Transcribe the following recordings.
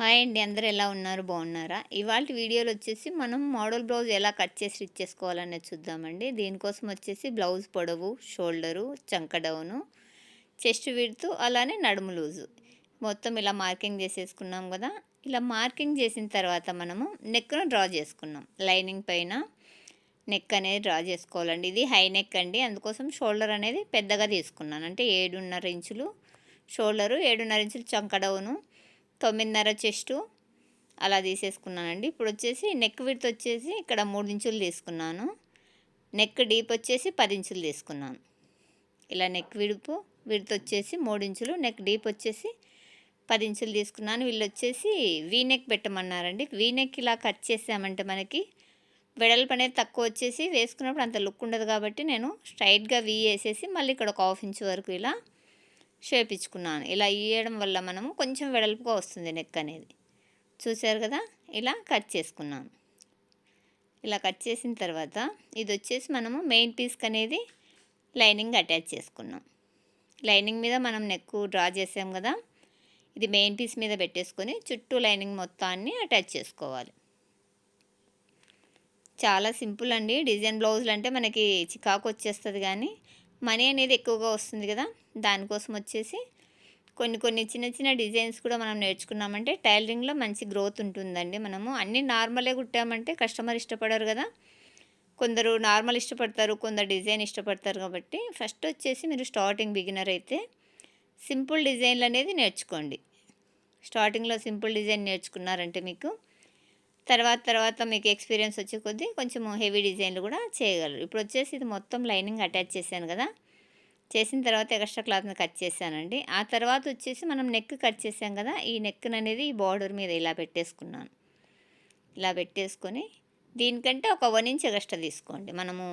Hi అండి అందరూ ఎలా ఉన్నారు? బాగున్నారా? ఇవాళ వీడియోలో వచ్చేసి మనం మోడల్ బ్లౌజ్ ఎలా కట్ చేసి స్టిచ్ చేసుకోవాలనేది చూద్దామండి. దీనికోసం వచ్చేసి బ్లౌజ్ పొడవు షోల్డరు చంక డౌను చెస్ట్ విడుతూ అలానే నడుము లూజు. మొత్తం ఇలా మార్కింగ్ చేసేసుకున్నాం కదా. ఇలా మార్కింగ్ చేసిన తర్వాత మనము నెక్ను డ్రా చేసుకున్నాం. లైనింగ్ పైన నెక్ అనేది డ్రా చేసుకోవాలండి. ఇది హై నెక్ అండి. అందుకోసం షోల్డర్ అనేది పెద్దగా తీసుకున్నాను. అంటే ఏడున్నర ఇంచులు షోల్డరు ఏడున్నర ఇంచులు చంక డౌను తొమ్మిదిన్నర చెస్టు అలా తీసేసుకున్నానండి. ఇప్పుడు వచ్చేసి నెక్ విడ్త్ వచ్చేసి ఇక్కడ మూడు ఇంచులు తీసుకున్నాను. నెక్ డీప్ వచ్చేసి పది ఇంచులు తీసుకున్నాను. ఇలా నెక్ విడుపు విడ్త్ వచ్చేసి మూడు ఇంచులు నెక్ డీప్ వచ్చేసి పది ఇంచులు తీసుకున్నాను. వీళ్ళు వచ్చేసి వీ నెక్ పెట్టమన్నారండి. వీ నెక్ ఇలా కట్ చేసామంటే మనకి వెడల్పు అనేది తక్కువ వచ్చేసి వేసుకున్నప్పుడు అంత లుక్ ఉండదు కాబట్టి నేను స్ట్రైట్గా వీ వేసేసి మళ్ళీ ఇక్కడ ఒక హాఫ్ ఇంచ్ వరకు ఇలా షేప్ ఇచ్చుకున్నాను ఇలా ఇవ్వడం వల్ల మనము కొంచెం వెడల్పుగా వస్తుంది నెక్ అనేది. చూసారు కదా? ఇలా కట్ చేసుకున్నాను. ఇలా కట్ చేసిన తర్వాత ఇది వచ్చేసి మనము మెయిన్ పీస్కి అనేది లైనింగ్ అటాచ్ చేసుకున్నాం. లైనింగ్ మీద మనం నెక్ డ్రా చేసాం కదా? ఇది మెయిన్ పీస్ మీద పెట్టేసుకొని చుట్టూ లైనింగ్ మొత్తాన్ని అటాచ్ చేసుకోవాలి. చాలా సింపుల్ అండి. డిజైన్ బ్లౌజులు అంటే మనకి చికాకు వచ్చేస్తుంది కానీ మనీ అనేది ఎక్కువగా వస్తుంది కదా? దానికోసం వచ్చేసి కొన్ని కొన్ని చిన్న చిన్న డిజైన్స్ కూడా మనం నేర్చుకున్నామంటే టైలరింగ్లో మంచి గ్రోత్ ఉంటుందండి మనము. అన్నీ నార్మలే కుట్టామంటే కస్టమర్ ఇష్టపడరు కదా. కొందరు నార్మల్ ఇష్టపడతారు కొందరు డిజైన్ ఇష్టపడతారు కాబట్టి ఫస్ట్ వచ్చేసి మీరు స్టార్టింగ్ బిగినర్ అయితే సింపుల్ డిజైన్లు అనేది నేర్చుకోండి. స్టార్టింగ్లో సింపుల్ డిజైన్ నేర్చుకున్నారంటే మీకు తర్వాత తర్వాత మీకు ఎక్స్పీరియన్స్ వచ్చే కొద్దీ కొంచెం హెవీ డిజైన్లు కూడా చేయగలరు. ఇప్పుడు వచ్చేసి ఇది మొత్తం లైనింగ్ అటాచ్ చేశాను కదా. చేసిన తర్వాత ఎక్స్ట్రా క్లాత్ని కట్ చేశానండి. ఆ తర్వాత వచ్చేసి మనం నెక్ కట్ చేసాం కదా ఈ నెక్ అనేది ఈ బార్డర్ మీద ఇలా పెట్టేసుకున్నాను. ఇలా పెట్టేసుకొని దీనికంటే ఒక వన్ ఇంచ్ ఎక్స్ట్రా తీసుకోండి. మనము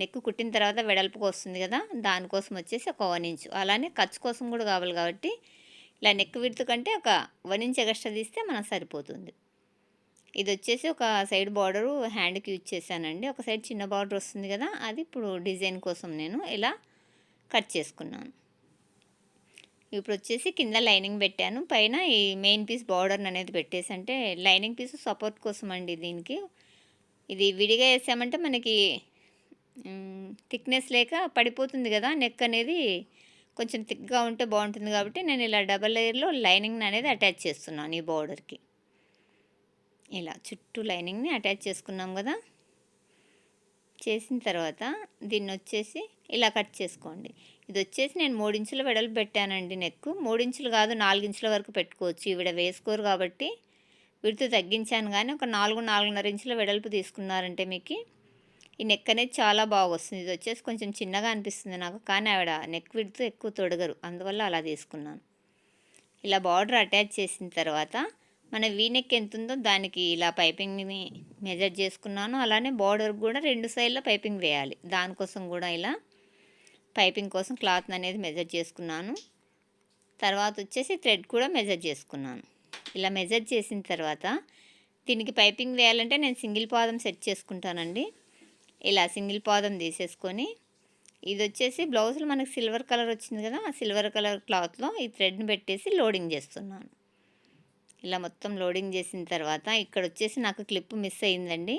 నెక్ కుట్టిన తర్వాత వెడల్పుకు వస్తుంది కదా దానికోసం వచ్చేసి ఒక వన్ ఇంచ్. అలానే ఖర్చు కోసం కూడా కావాలి కాబట్టి ఇలా నెక్ విడుతు కంటే ఒక వన్ ఇంచ్ ఎక్స్ట్రా తీస్తే మనకు సరిపోతుంది. ఇది వచ్చేసి ఒక సైడ్ బార్డరు హ్యాండ్కి యూజ్ చేశానండి. ఒక సైడ్ చిన్న బార్డర్ వస్తుంది కదా అది ఇప్పుడు డిజైన్ కోసం నేను ఇలా కట్ చేసుకున్నాను. ఇప్పుడు వచ్చేసి కింద లైనింగ్ పెట్టాను. పైన ఈ మెయిన్ పీస్ బార్డర్ అనేది పెట్టేసి అంటే లైనింగ్ పీస్ సపోర్ట్ కోసం అండి దీనికి. ఇది విడిగా వేసామంటే మనకి థిక్నెస్ లేక పడిపోతుంది కదా నెక్ అనేది కొంచెం థిక్గా ఉంటే బాగుంటుంది కాబట్టి నేను ఇలా డబల్ లేయర్లో లైనింగ్ అనేది అటాచ్ చేస్తున్నాను ఈ బార్డర్కి. ఇలా చుట్టూ లైనింగ్ని అటాచ్ చేసుకున్నాం కదా. చేసిన తర్వాత దీన్ని వచ్చేసి ఇలా కట్ చేసుకోండి. ఇది వచ్చేసి నేను మూడించుల వెడలు పెట్టానండి నెక్. మూడించులు కాదు నాలుగించుల వరకు పెట్టుకోవచ్చు. ఈవిడ వేసుకోరు కాబట్టి విడుతు తగ్గించాను కానీ ఒక నాలుగు నాలుగున్నర ఇంచుల వెడల్పు తీసుకున్నారంటే మీకు ఈ నెక్ అనేది చాలా బాగా వస్తుంది ఇది వచ్చేసి కొంచెం చిన్నగా అనిపిస్తుంది నాకు. కానీ ఆవిడ నెక్ విడుతూ ఎక్కువ తొడగరు. అందువల్ల అలా తీసుకున్నాను. ఇలా బార్డర్ అటాచ్ చేసిన తర్వాత మన వీనెక్ ఎంత ఉందో దానికి ఇలా పైపింగ్ని మెజర్ చేసుకున్నాను. అలానే బార్డర్ కూడా రెండు సైడ్ల పైపింగ్ వేయాలి. దానికోసం కూడా ఇలా పైపింగ్ కోసం క్లాత్ అనేది మెజర్ చేసుకున్నాను. తర్వాత వచ్చేసి థ్రెడ్ కూడా మెజర్ చేసుకున్నాను. ఇలా మెజర్ చేసిన తర్వాత దీనికి పైపింగ్ వేయాలంటే నేను సింగిల్ పాదం సెట్ చేసుకుంటానండి. ఇలా సింగిల్ పాదం తీసేసుకొని ఇది వచ్చేసి బ్లౌజ్లో మనకు సిల్వర్ కలర్ వచ్చింది కదా ఆ సిల్వర్ కలర్ క్లాత్లో ఈ థ్రెడ్ని పెట్టేసి లోడింగ్ చేస్తున్నాను. ఇలా మొత్తం లోడింగ్ చేసిన తర్వాత ఇక్కడ వచ్చేసి నాకు క్లిప్ మిస్ అయిందండి.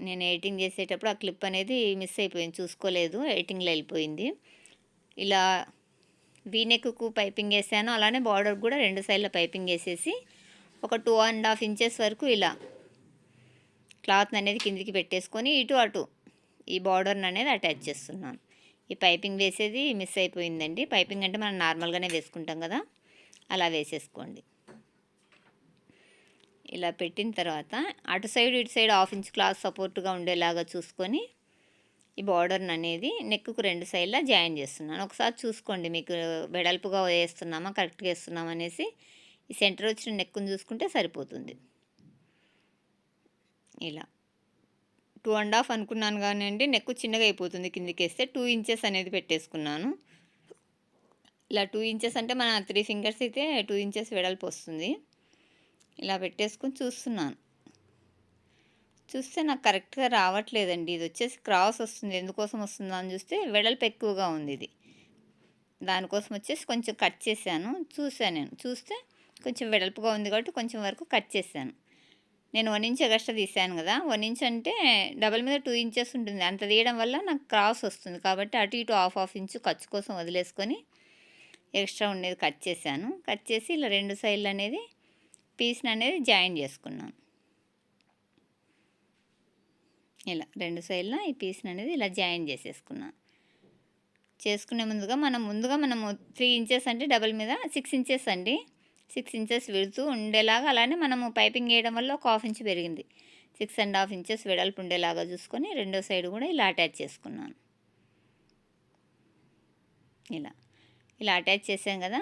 నేను ఎడిటింగ్ చేసేటప్పుడు ఆ క్లిప్ అనేది మిస్ అయిపోయింది చూసుకోలేదు ఎడిటింగ్లో వెళ్ళిపోయింది. ఇలా వీనెక్కు పైపింగ్ వేసాను అలానే బార్డర్ కూడా రెండు సైడ్ల పైపింగ్ వేసేసి ఒక టూ అండ్ హాఫ్ ఇంచెస్ వరకు ఇలా క్లాత్ అనేది కిందికి పెట్టేసుకొని ఇటు అటు ఈ బార్డర్ని అనేది అటాచ్ చేస్తున్నాను. ఈ పైపింగ్ వేసేది మిస్ అయిపోయిందండి. పైపింగ్ అంటే మనం నార్మల్గానే వేసుకుంటాం కదా అలా వేసేసుకోండి. ఇలా పెట్టిన తర్వాత అటు సైడ్ ఇటు సైడ్ హాఫ్ ఇంచ్ క్లాత్ సపోర్ట్గా ఉండేలాగా చూసుకొని ఈ బార్డర్ని అనేది నెక్కు రెండు సైడ్లా జాయిన్ చేస్తున్నాను. ఒకసారి చూసుకోండి మీకు వెడల్పుగా వేస్తున్నామా కరెక్ట్గా వేస్తున్నామా అనేసి ఈ సెంటర్ వచ్చిన నెక్కును చూసుకుంటే సరిపోతుంది. ఇలా. టూ అండ్ హాఫ్ అనుకున్నాను కానీ అండి నెక్కు చిన్నగా అయిపోతుంది కిందికి వేస్తే టూ ఇంచెస్ అనేది పెట్టేసుకున్నాను. ఇలా టూ ఇంచెస్ అంటే మన త్రీ ఫింగర్స్ అయితే టూ ఇంచెస్ వెడల్పు వస్తుంది. ఇలా పెట్టేసుకొని చూస్తున్నాను. చూస్తే నాకు కరెక్ట్గా రావట్లేదండి. ఇది వచ్చేసి క్రాస్ వస్తుంది. ఎందుకోసం వస్తుందా అని చూస్తే వెడల్పు ఎక్కువగా ఉంది ఇది. దానికోసం వచ్చేసి కొంచెం కట్ చేశాను. చూసాను నేను. చూస్తే కొంచెం వెడల్పుగా ఉంది కాబట్టి కొంచెం వరకు కట్ చేశాను. నేను వన్ ఇంచ్ ఎగస్ట్రా తీసాను కదా. వన్ ఇంచ్ అంటే డబల్ మీద టూ ఇంచెస్ ఉంటుంది. అంత తీయడం వల్ల నాకు క్రాస్ వస్తుంది. కాబట్టి అటు ఇటు హాఫ్ హాఫ్ ఇంచు ఖర్చు కోసం వదిలేసుకొని ఎక్స్ట్రా ఉండేది కట్ చేశాను. కట్ చేసి ఇలా రెండు సైడ్లు అనేది పీస్ని అనేది జాయిన్ చేసుకున్నాను ఇలా రెండు సైడ్లో ఈ పీస్ని అనేది ఇలా జాయిన్ చేసేసుకున్నాను చేసుకునే ముందుగా మనం ముందుగా మనము త్రీ ఇంచెస్ అంటే డబల్ మీద సిక్స్ ఇంచెస్ అండి. సిక్స్ ఇంచెస్ విడుతూ ఉండేలాగా అలానే మనము పైపింగ్ వేయడం వల్ల ఒక హాఫ్ ఇంచ్ పెరిగింది. సిక్స్ అండ్ హాఫ్ ఇంచెస్ వెడల్పు ఉండేలాగా చూసుకొని రెండో సైడ్ కూడా ఇలా అటాచ్ చేసుకున్నాను ఇలా ఇలా అటాచ్ చేసాం కదా.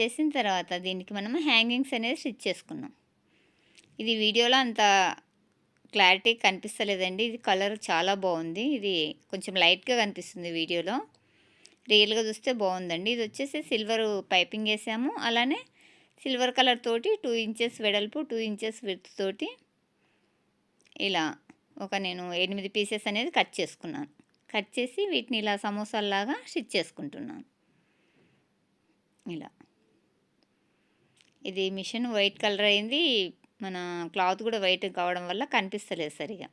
చేసిన తర్వాత దీనికి మనం హ్యాంగింగ్స్ అనేది స్టిచ్ చేసుకున్నాం. ఇది వీడియోలో అంత క్లారిటీ కనిపిస్తలేదండి. ఇది కలర్ చాలా బాగుంది. ఇది కొంచెం లైట్గా కనిపిస్తుంది వీడియోలో. రియల్గా చూస్తే బాగుందండి. ఇది వచ్చేసి సిల్వర్ పైపింగ్ వేసాము. అలానే సిల్వర్ కలర్ తోటి టూ ఇంచెస్ వెడల్పు టూ ఇంచెస్ విత్ తోటి ఇలా ఒక నేను ఎనిమిది పీసెస్ అనేది కట్ చేసుకున్నాను. కట్ చేసి వీటిని ఇలా సమోసాల్లాగా స్టిచ్ చేసుకుంటున్నాను. ఇలా. ఇది మిషన్ వైట్ కలర్ అయింది. మన క్లాత్ కూడా వైట్ కావడం వల్ల కనిపిస్తలేదు సరిగా.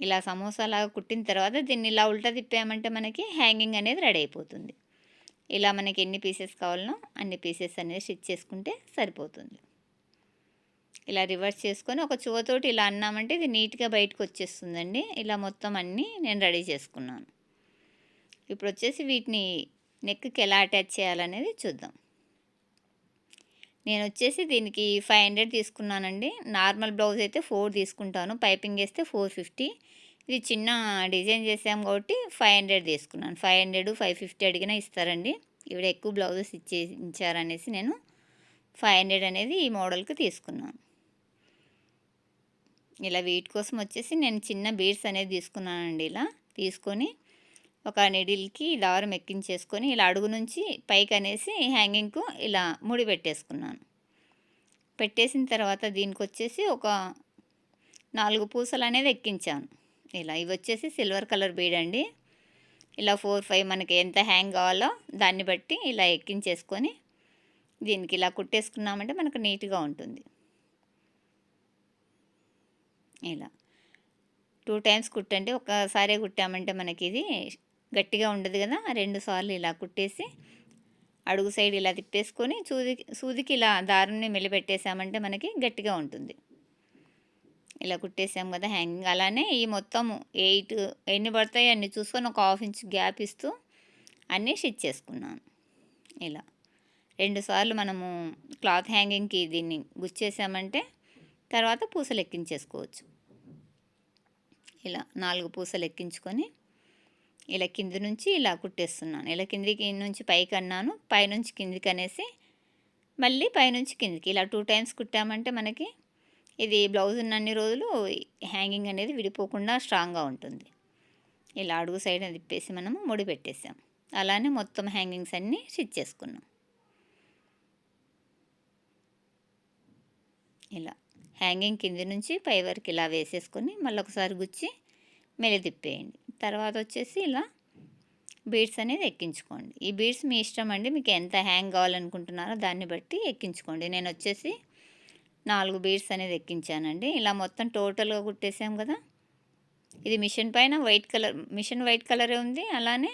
ఇలా సమోసాలాగా కుట్టిన తర్వాత దీన్ని ఇలా ఉల్టా తిప్పామంటే మనకి హ్యాంగింగ్ అనేది రెడీ అయిపోతుంది. ఇలా మనకి ఎన్ని పీసెస్ కావాలనో అన్ని పీసెస్ అనేది స్టిచ్ చేసుకుంటే సరిపోతుంది. ఇలా రివర్స్ చేసుకొని ఒక చువతోటి ఇలా అన్నామంటే ఇది నీట్గా బయటకు వచ్చేస్తుందండి. ఇలా మొత్తం అన్నీ నేను రెడీ చేసుకున్నాను. ఇప్పుడు వచ్చేసి వీటిని నెక్కి ఎలా అటాచ్ చేయాలనేది చూద్దాం. నేను వచ్చేసి దీనికి ఫైవ్ హండ్రెడ్ తీసుకున్నానండి. నార్మల్ బ్లౌజ్ అయితే ఫోర్ తీసుకుంటాను. పైపింగ్ వేస్తే ఫోర్ ఫిఫ్టీ. ఇది చిన్న డిజైన్ చేసాం కాబట్టి ఫైవ్ హండ్రెడ్ తీసుకున్నాను. ఫైవ్ హండ్రెడ్ ఫైవ్ ఫిఫ్టీ అడిగినా ఇస్తారండి. ఇవిడ ఎక్కువ బ్లౌజెస్ ఇచ్చే ఇచ్చారనేసి నేను ఫైవ్ హండ్రెడ్ అనేది ఈ మోడల్కి తీసుకున్నాను. ఇలా వీటి కోసం వచ్చేసి నేను చిన్న బీడ్స్ అనేది తీసుకున్నానండి ఇలా తీసుకొని ఒక నిడిల్కి దారం ఎక్కించేసుకొని ఇలా అడుగు నుంచి పైకి అనేసి హ్యాంగింగ్కు ఇలా ముడి పెట్టేసుకున్నాను. పెట్టేసిన తర్వాత దీనికి వచ్చేసి ఒక నాలుగు పూసలు అనేది ఎక్కించాను. ఇలా ఇవి వచ్చేసి సిల్వర్ కలర్ బీడ్ అండి. ఇలా ఫోర్ ఫైవ్ మనకి ఎంత హ్యాంగ్ కావాలో దాన్ని బట్టి ఇలా ఎక్కించేసుకొని దీనికి ఇలా కుట్టేసుకున్నామంటే మనకు నీట్గా ఉంటుంది. ఇలా టూ టైమ్స్ కుట్టండి ఒకసారి కుట్టామంటే మనకి ఇది గట్టిగా ఉండదు కదా రెండు సార్లు ఇలా కుట్టేసి అడుగు సైడ్ ఇలా తిప్పేసుకొని సూది సూదికి ఇలా దారంని మెలిపెట్టేసామంటే మనకి గట్టిగా ఉంటుంది. ఇలా కుట్టేసాం కదా హ్యాంగింగ్. అలానే ఈ మొత్తం ఎయిట్ ఎన్ని పడతాయి అన్ని చూసుకొని ఒక హాఫ్ ఇంచ్ గ్యాప్ ఇస్తూ అన్నీ స్టిచ్ చేసుకున్నాను ఇలా రెండుసార్లు మనము క్లాత్ హ్యాంగింగ్కి దీన్ని గుచ్చేసామంటే తర్వాత పూసలు ఎక్కించేసుకోవచ్చు. ఇలా నాలుగు పూసలు ఎక్కించుకొని ఇలా కింది నుంచి ఇలా కుట్టేస్తున్నాను. ఇలా కిందికి నుంచి పైకి అన్నాను పైనుంచి కిందికి అనేసి మళ్ళీ పైనుంచి కిందికి. ఇలా టూ టైమ్స్ కుట్టామంటే మనకి ఇది బ్లౌజ్ ఉన్నన్ని రోజులు హ్యాంగింగ్ అనేది విడిపోకుండా స్ట్రాంగ్గా ఉంటుంది. ఇలా అడుగు సైడ్ తిప్పేసి మనము ముడి పెట్టేసాం. అలానే మొత్తం హ్యాంగింగ్స్ అన్నీ స్టిచ్ చేసుకున్నాం. ఇలా హ్యాంగింగ్ కింది నుంచి పై వరకు ఇలా వేసేసుకొని మళ్ళీ ఒకసారి గుచ్చి మెలి తిప్పేయండి తర్వాత వచ్చేసి ఇలా బీడ్స్ అనేది ఎక్కించుకోండి. ఈ బీడ్స్ మీ ఇష్టం అండి మీకు ఎంత హ్యాంగ్ కావాలనుకుంటున్నారో దాన్ని బట్టి ఎక్కించుకోండి. నేను వచ్చేసి నాలుగు బీడ్స్ అనేది ఎక్కించానండి. ఇలా మొత్తం టోటల్గా కుట్టేసాం కదా. ఇది మిషన్ పైన వైట్ కలర్ మిషన్ వైట్ కలరే ఉంది. అలానే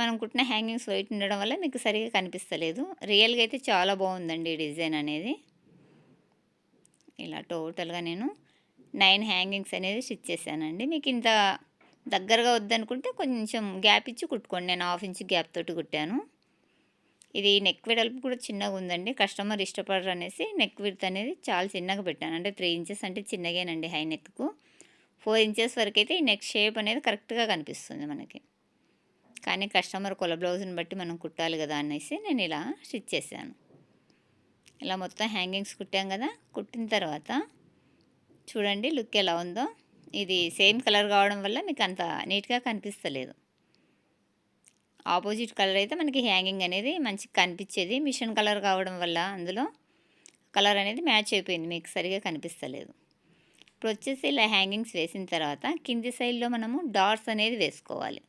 మనం కుట్టిన హ్యాంగింగ్స్ వైట్ ఉండడం వల్ల మీకు సరిగా కనిపిస్తలేదు. రియల్గా అయితే చాలా బాగుందండి ఈ డిజైన్ అనేది. ఇలా టోటల్గా నేను నైన్ హ్యాంగింగ్స్ అనేది స్టిచ్ చేశానండి. మీకు ఇంత దగ్గరగా వద్దనుకుంటే కొంచెం గ్యాప్ ఇచ్చి కుట్టుకోండి. నేను హాఫ్ ఇంచ్ గ్యాప్ తోటి కుట్టాను. ఇది నెక్ వెడల్పు కూడా చిన్నగా ఉందండి. కస్టమర్ ఇష్టపడరు అనేసి నెక్ విడ్త్ అనేది చాలా చిన్నగా పెట్టాను. అంటే త్రీ ఇంచెస్ అంటే చిన్నగానండి హై నెక్కు. ఫోర్ ఇంచెస్ వరకు అయితే ఈ నెక్ షేప్ అనేది కరెక్ట్గా కనిపిస్తుంది మనకి. కానీ కస్టమర్ కొల బ్లౌజ్ని బట్టి మనం కుట్టాలి కదా అనేసి నేను ఇలా స్టిచ్ చేశాను. ఇలా మొత్తం హ్యాంగింగ్స్ కుట్టాం కదా. కుట్టిన తర్వాత చూడండి లుక్ ఎలా ఉందో. ఇది సేమ్ కలర్ కావడం వల్ల మీకు అంత నీట్గా కనిపిస్తలేదు. ఆపోజిట్ కలర్ అయితే మనకి హ్యాంగింగ్ అనేది మంచిగా కనిపించేది. మిషన్ కలర్ కావడం వల్ల అందులో కలర్ అనేది మ్యాచ్ అయిపోయింది. మీకు సరిగా కనిపిస్తలేదు. ఇప్పుడు వచ్చేసి ఇలా హ్యాంగింగ్స్ వేసిన తర్వాత కింది సైడ్లో మనము డాట్స్ అనేది వేసుకోవాలి.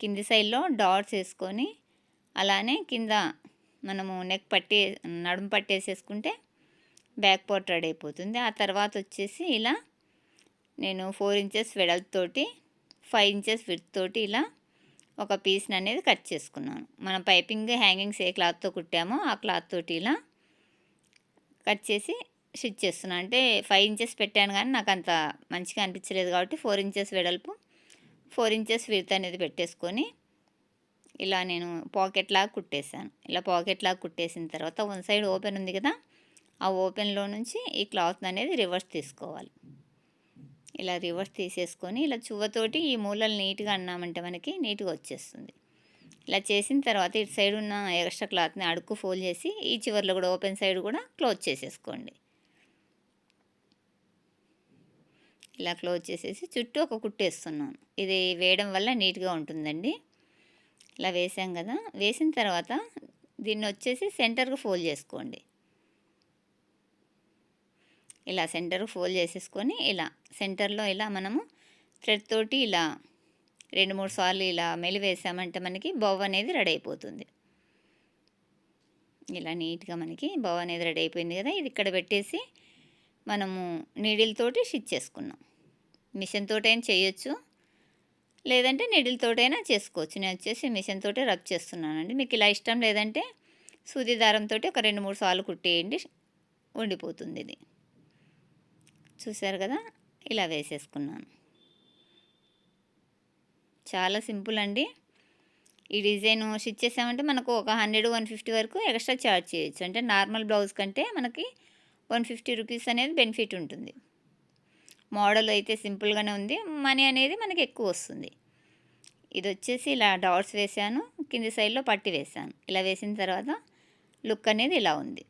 కింది సైడ్లో డాట్స్ వేసుకొని అలానే కింద మనము నెక్ పట్టి నడుము పట్టేసేసుకుంటే బ్యాక్ పార్ట్ రెడీ అయిపోతుంది. ఆ తర్వాత వచ్చేసి ఇలా నేను ఫోర్ ఇంచెస్ వెడల్తోటి ఫైవ్ ఇంచెస్ విత్ తోటి ఇలా ఒక పీస్ని అనేది కట్ చేసుకున్నాను. మనం పైపింగ్ హ్యాంగింగ్స్ ఏ క్లాత్తో కుట్టామో ఆ క్లాత్ తోటి ఇలా కట్ చేసి స్టిచ్ చేస్తున్నాను అంటే ఫైవ్ ఇంచెస్ పెట్టాను కానీ నాకు అంత మంచిగా అనిపించలేదు కాబట్టి ఫోర్ ఇంచెస్ వెడల్పు ఫోర్ ఇంచెస్ విడత అనేది పెట్టేసుకొని ఇలా నేను పాకెట్ లాగా కుట్టేశాను. ఇలా పాకెట్ లాగా కుట్టేసిన తర్వాత వన్ సైడ్ ఓపెన్ ఉంది కదా ఆ ఓపెన్లో నుంచి ఈ క్లాత్ అనేది రివర్స్ తీసుకోవాలి. ఇలా రివర్స్ తీసేసుకొని ఇలా చువ్వతోటి ఈ మూలలు నీట్గా అన్నామంటే మనకి నీట్గా వచ్చేస్తుంది. ఇలా చేసిన తర్వాత ఇటు సైడ్ ఉన్న ఎక్స్ట్రా క్లాత్ని అడుక్కు ఫోల్డ్ చేసి ఈ చివర్లో కూడా ఓపెన్ సైడ్ కూడా క్లోజ్ చేసేసుకోండి. ఇలా క్లోజ్ చేసేసి చుట్టూ ఒక కుట్టేస్తున్నాను ఇది వేయడం వల్ల నీట్గా ఉంటుందండి. ఇలా వేసాం కదా. వేసిన తర్వాత దీన్ని వచ్చేసి సెంటర్కి ఫోల్డ్ చేసుకోండి. ఇలా సెంటర్ ఫోల్డ్ చేసేసుకొని ఇలా సెంటర్లో ఇలా మనము థ్రెడ్ తోటి ఇలా రెండు మూడు సార్లు ఇలా మెలివేసామంటే మనకి బొవ్వ అనేది రెడీ అయిపోతుంది. ఇలా నీట్గా మనకి బొవ్వ అనేది రెడీ అయిపోయింది కదా ఇది ఇక్కడ పెట్టేసి మనము నీడిల్తోటి స్టిచ్ చేసుకున్నాం. మిషన్ తోటైనా చేయొచ్చు లేదంటే నీడిల్తోటైనా చేసుకోవచ్చు. నేను వచ్చేసి మిషన్ తోటే రబ్ చేస్తున్నానండి. మీకు ఇలా ఇష్టం లేదంటే సూది దారంతో ఒక రెండు మూడు సార్లు కుట్టేయండి ఉండిపోతుంది ఇది. చూసారు కదా? ఇలా వేసేసుకున్నాను. చాలా సింపుల్ అండి. ఈ డిజైన్ స్టిచ్ చేసామంటే మనకు ఒక హండ్రెడ్ వన్ ఫిఫ్టీ వరకు ఎక్స్ట్రా ఛార్జ్ చేయొచ్చు. అంటే నార్మల్ బ్లౌజ్ కంటే మనకి వన్ ఫిఫ్టీ రూపీస్ అనేది బెనిఫిట్ ఉంటుంది. మోడల్ అయితే సింపుల్గానే ఉంది. మనీ అనేది మనకి ఎక్కువ వస్తుంది. ఇది వచ్చేసి ఇలా డాట్స్ వేసాను. కింది సైడ్లో పట్టి వేసాను. ఇలా వేసిన తర్వాత లుక్ అనేది ఇలా ఉంది.